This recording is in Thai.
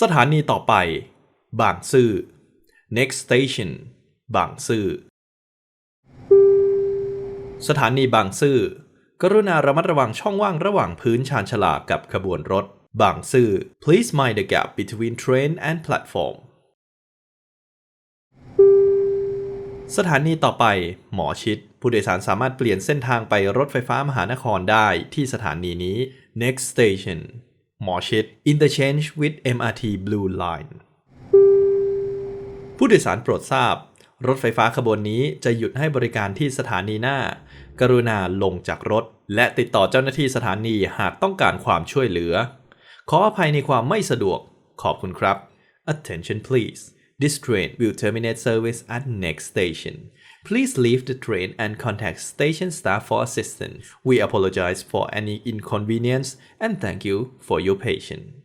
สถานีต่อไป บางซื่อ next station บางซื่อ สถานีบางซื่อ กรุณาระมัดระวังช่องว่างระหว่างพื้นชานชาลากับขบวนรถ บางซื่อ please mind the gap between train and platform สถานีต่อไปหมอชิด ผู้โดยสารสามารถเปลี่ยนเส้นทางไปรถไฟฟ้ามหานครได้ที่สถานีนี้ next station หมอชิด interchange with MRT Blue Line ผู้โดยสารโปรดทราบ รถไฟฟ้าขบวนนี้จะหยุดให้บริการที่สถานีหน้า กรุณาลงจากรถ และติดต่อเจ้าหน้าที่สถานีหากต้องการความช่วยเหลือ ขออภัยในความไม่สะดวก ขอบคุณครับ Attention please This train will terminate service at next station. Please leave the train and contact station staff for assistance. We apologize for any inconvenience and thank you for your patience